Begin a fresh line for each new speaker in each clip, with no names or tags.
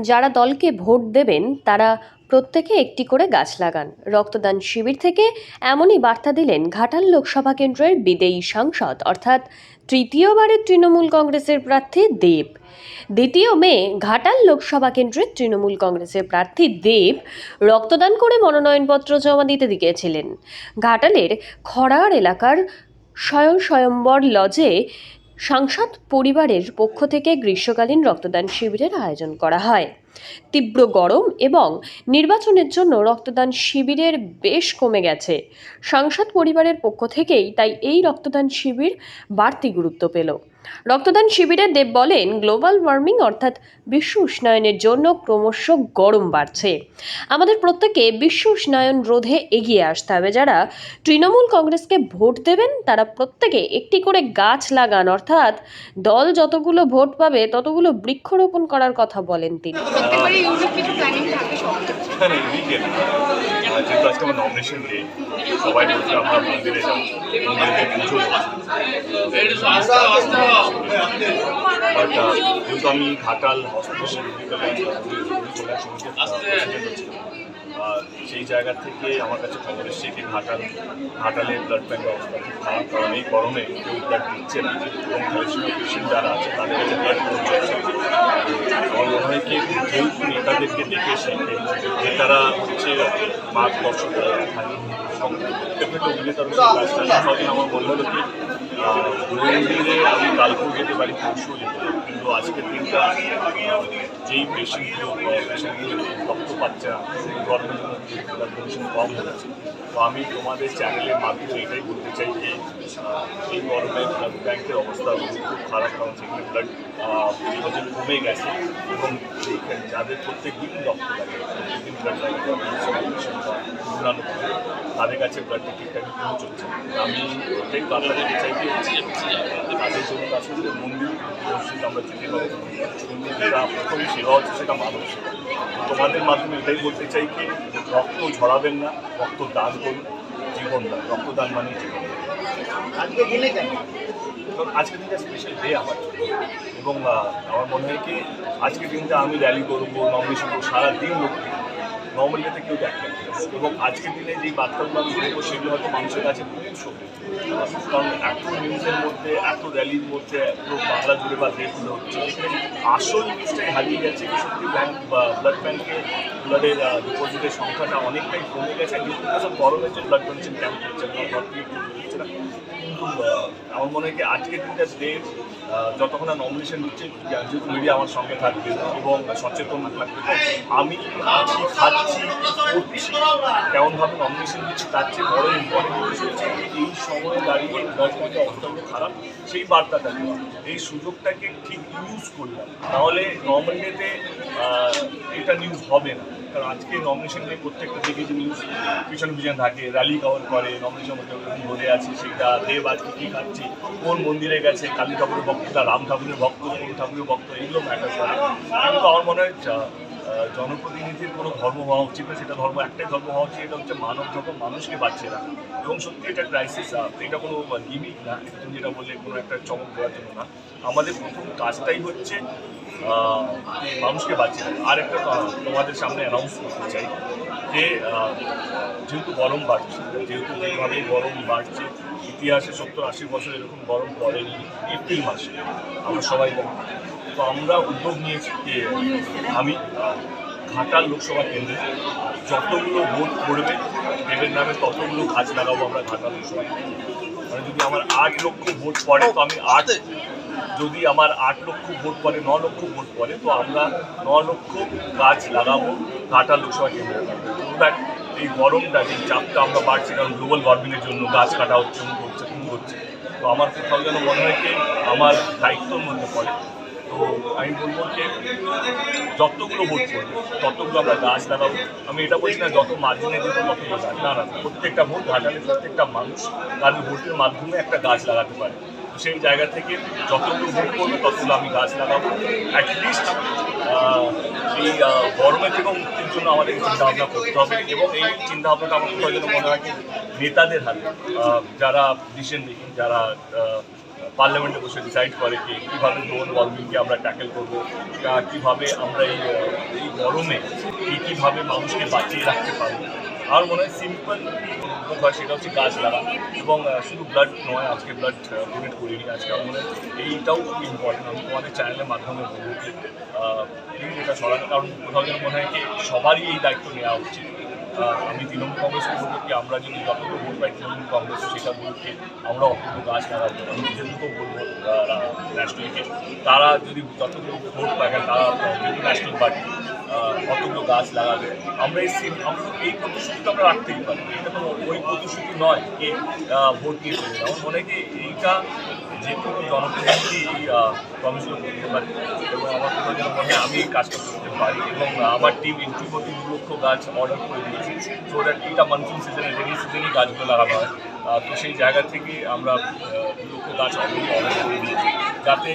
যারা দলকে ভোট দেবেন, তারা প্রত্যেকে একটি করে গাছ লাগান। রক্তদান শিবির থেকে এমনই বার্তা দিলেন ঘাটাল লোকসভা কেন্দ্রের বিদেয়ী সাংসদ, অর্থাৎ তৃতীয়বারের তৃণমূল কংগ্রেসের প্রার্থী দেব। দ্বিতীয় মে, ঘাটাল লোকসভা কেন্দ্রের তৃণমূল কংগ্রেসের প্রার্থী দেব রক্তদান করে মনোনয়নপত্র জমা দিতে গিয়েছিলেন। ঘাটালের খড়ার এলাকার স্বয়ং স্বয়ম্বর লজে সাংসদ পরিবারের পক্ষ থেকে গ্রীষ্মকালীন রক্তদান শিবিরের আয়োজন করা হয়। তীব্র গরম এবং নির্বাচনের জন্য রক্তদান শিবিরের বেশ কমে গেছে। সাংসদ পরিবারের পক্ষ থেকেই তাই এই রক্তদান শিবির বাড়তি গুরুত্ব পেল। রক্তদান শিবিরে দেব বলেন গ্লোবাল ওয়ার্মিং অর্থাৎ বিশ্ব উষ্ণায়নের জন্য ক্রমশ গরম বাড়ছে। আমাদের প্রত্যেকে বিশ্ব উষ্ণায়ন রোধে এগিয়ে আসতে হবে। যারা তৃণমূল কংগ্রেসকে ভোট দেবেন তারা প্রত্যেকে একটি করে গাছ লাগান অর্থাৎ দল যতগুলো ভোট পাবে ততগুলো বৃক্ষরোপণ করার কথা বলেন তিনি।
যেহেতু আজকে আমার নমিনেশন ডে সবাই বলছে আমরা মন্দিরে যাব। মন্দিরে বাট যেহেতু আমি ঘাটাল সেই জায়গা থেকে আমার কাছে খবর এসছে কি ঘাটাল ঘাটালে ব্লাড ব্যাঙ্ক অবস্থা খুব খারাপ কারণ এই গরমে কেউ ব্লাড দিচ্ছে না। এবং পেশেন্ট যারা আছে, তাদের কাছে ব্লাড আমার মনে হয় কি যেহেতু দেখে শিখে যে তারা হচ্ছে মার্গদর্শকরা থাকে। এবং অভিনেতার কাজটা আমার মনে হলো কি আমি কালকেও যেতে পারি, পরশুও যেতে পারি। কিন্তু আজকের দিনটা যেই পেশেন্টগুলো পেশেন্টগুলো রক্ত পাচ্ছে, গরমের ব্লাড কম হচ্ছে। তো আমি তোমাদের চ্যানেলের মাধ্যমে এটাই বলতে চাই যে এই গরমে ব্লাড ব্যাংকের অবস্থা খুব খারাপ কারণ সেখানে ব্লাড ওজন কমে গেছে এবং যাদের প্রত্যেক দিন রক্ত লাগে প্রত্যেকদিন ব্লাড তাদের কাছে ব্লাডটা ঠিকঠাক পৌঁছচ্ছে আমি এটাই বার্তা দিতে চাই তাদের জন্য মন্দির আমরা যেটা সেটা মাধ্যমে এটাই বলতে চাই কি রক্ত ঝরাবেন না রক্ত দান মানে জীবন দান। আজকের দিনটা স্পেশাল ডে আমার এবং আমার মনে হয় কি, আজকের দিনটা আমি র্যালি করব নমিনেশন করব সারাদিন লোক নর্মালি যাতে কেউ দেখে এবং আজকের দিনে যে বার্তাগুলো আমি দেবো সেগুলো হয়তো মানুষের কাছে খুব শক্তি কারণ এত নিউজের মধ্যে, এত র্যালির মধ্যে, পুরো বাংলা জুড়ে বা দেশগুলো হচ্ছে। যেখানে আসল নিউজটাই হারিয়ে যাচ্ছে সত্যি বা ব্লাড ব্যাংকে ব্লাডের ডিপোজিটের সংখ্যাটা অনেকটাই কমে গেছে। যেহেতু সব গরমের জন্য ব্লাড ডোনেশন ক্যাম্প হচ্ছে না কিন্তু আমার মনে হয় আজকের দিনটা ডে যতক্ষণ না নমিনেশন হচ্ছে যেহেতু মিডিয়া আমার সঙ্গে থাকবে এবং সচেতন থাকবে। আমি আছি খাচ্ছি কেমনভাবে নমিনেশন দিচ্ছি, তার চেয়ে বড় ইম্পর্টেন্ট হচ্ছে এই সময়ে দাঁড়িয়ে গভর্নমেন্টের অবস্থাগুলো খারাপ, সেই বার্তাটা দেওয়া এই সুযোগটাকে ঠিক ইউজ করলাম। তাহলে নর্মালিতে এটা নিউজ হবে না। কারণ আজকে নমিনেশন নিয়ে প্রত্যেকটা দিকে যে নিউজ পিছনে থাকে র্যালি কভার করে নমিনেশন মধ্যে ধরে আছে সেটা, দেব আজকে কী খাচ্ছে, কোন মন্দিরে গেছে, কালী ঠাকুরের ভক্ত রাম ঠাকুরের ভক্ত, কোন ঠাকুরের ভক্ত, এগুলো ম্যাটার করে কিন্তু আমার মনে হয় জনপ্রতিনিধির কোনো ধর্ম হওয়া উচিত না, সেটা ধর্ম, একটাই ধর্ম হওয়া উচিত, এটা হচ্ছে মানব ধর্ম মানুষকে বাঁচিয়ে রাখা এবং সত্যি এটা ক্রাইসিস এটা কোনো লিমিট না, তুমি যেটা বললে কোনো একটা চমক দেওয়ার জন্য না। আমাদের প্রথম কাজটাই হচ্ছে মানুষকে বাঁচিয়ে আর একটা তোমাদের সামনে অ্যানাউন্স করতে চাই যে যেহেতু গরম বাড়ছে, যেহেতু যেভাবে গরম বাড়ছে, ইতিহাসে সত্তর আশি বছর এরকম গরম পড়েনি, এপ্রিল মাসে, আমরা সবাই তো আমরা উদ্যোগ নিয়েছি যে আমি ঘাটাল লোকসভা কেন্দ্রে যতগুলো ভোট পড়বে, দেবের নামে ততগুলো গাছ লাগাবো আমরা ঘাটাল লোকসভা কেন্দ্রে। মানে যদি আমার আট লক্ষ ভোট পড়ে, তো আমি আট যদি আমার আট লক্ষ ভোট পড়ে, ন লক্ষ ভোট পড়ে, তো আমরা ন লক্ষ গাছ লাগাবো ঘাটাল লোকসভা কেন্দ্রে। ইনফ্যাক্ট এই গরমটা, যে চাপটা আমরা বাড়ছি, কারণ গ্লোবাল ওয়ার্মিংয়ের জন্য গাছ কাটা হচ্ছে হচ্ছে তমুক হচ্ছে। তো আমার কোথাও যেন মনে হয় কি, আমার দায়িত্বর মধ্যে পড়ে। তো আমি বলব যে যতগুলো ভোট করবে ততগুলো আমরা গাছ লাগাবো। আমি এটা বলছি না, যত মার্জিনে দেবো গাছ না না, প্রত্যেকটা ভোট ঘাটালে প্রত্যেকটা মানুষ তাদের ভোটের মাধ্যমে একটা গাছ লাগাতে পারে। সেই জায়গা থেকে যতগুলো ভোট করবে ততগুলো আমি গাছ লাগাবো। অ্যাটলিস্ট এই আহ, গরমের থেকেও মুক্তির জন্য আমাদের চিন্তাভাবনা করতে হবে এবং এই চিন্তাভাবনাটা আমার কোথাও যেন মনে কি নেতাদের হাতে। যারা ডিসিশন মেকিং যারা পার্লামেন্টে বসে ডিসাইড করে কি কীভাবে গ্লোবাল ওয়ার্মিংকে আমরা ট্যাকেল করব কীভাবে আমরা এই এই গরমে কী কীভাবে মানুষকে বাঁচিয়ে রাখতে পারব। আমার মনে হয় সিম্পল হয়, সেটা হচ্ছে গাছ লাগানো এবং শুধু ব্লাড নয়, আজকে ব্লাড ডোনেট করিনি। আজকে আমার মনে হয় এইটাও খুব ইম্পর্টেন্ট আমি তোমাদের চ্যানেলের মাধ্যমে বলব এটা ছড়ানো, কারণ কোথাও যেন মনে হয় সবারই এই দায়িত্ব নেওয়া উচিত। আমি তৃণমূল কংগ্রেসকে বলব কি আমরা যদি যতটুকু ভোট পাই তৃণমূল কংগ্রেস সেটা বলতে আমরা অতটুকু গাছ লাগাবো আমি নিজেদেরকেও বলব ন্যাশনালকে তারা যদি যতটুকু ভোট পায় তারা ন্যাশনাল পার্টি কতগুলো গাছ লাগাবে। আমরা এই আমরা এই প্রতিশ্রুতি তো আমরা রাখতেই পারি। এটা তো ওই প্রতিশ্রুতি নয় কে ভোট দিয়ে চলে আমার মনে হয় এইটা যে কোনো জনপ্রতিনিধি প্রমিসগুলো করতে পারে। এবং আমার কোথাও যেন মনে আমি এই কাজটা করতে পারি। এবং আমার টিম ইন্ট্রিপতি দু লক্ষ গাছ অর্ডার করে দিয়েছি। সো দ্যাট এইটা মনসুন সিজনে রেনি সিজনেই গাছগুলো লাগানো হয়। তো সেই জায়গা থেকে আমরা দু লক্ষ গাছ অর্ডার করে দিয়েছি। যাতে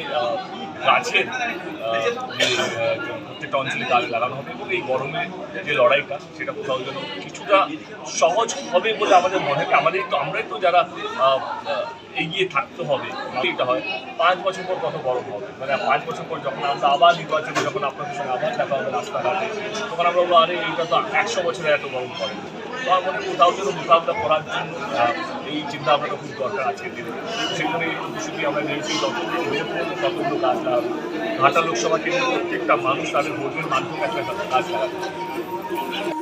গাছের প্রত্যেকটা অঞ্চলে গাছ লাগানো হবে এবং এই গরমে যে লড়াইটা, সেটা কোথাও যেন কিছুটা সহজ হবে বলে আমাদের মনে হয়। আমাদের তো, আমরাই তো যারা এগিয়ে থাকতে হবে, এটা হয়। পাঁচ বছর পর কত গরম হবে? মানে পাঁচ বছর পর যখন আমরা আবার নির্বাচনে যখন আপনাদের সঙ্গে আবার দেখা হবে রাস্তাঘাটে, তখন আমরা বলব, আরে, এইটা তো একশো বছরে এত গরম পড়ে। তো আমার মনে কোথাও যেন মোকাবিলা করার জন্য এই চিন্তা আমরা খুব দরকার আছে সেখানে শুধু আমরা নিয়েছি যতগুলো হয়েছে ততগুলো লাগাবো ঘাটা লোকসভা কেন্দ্র প্রত্যেকটা মানুষ তাদের ভোটের মাধ্যমে একটা গাছ লাগাবে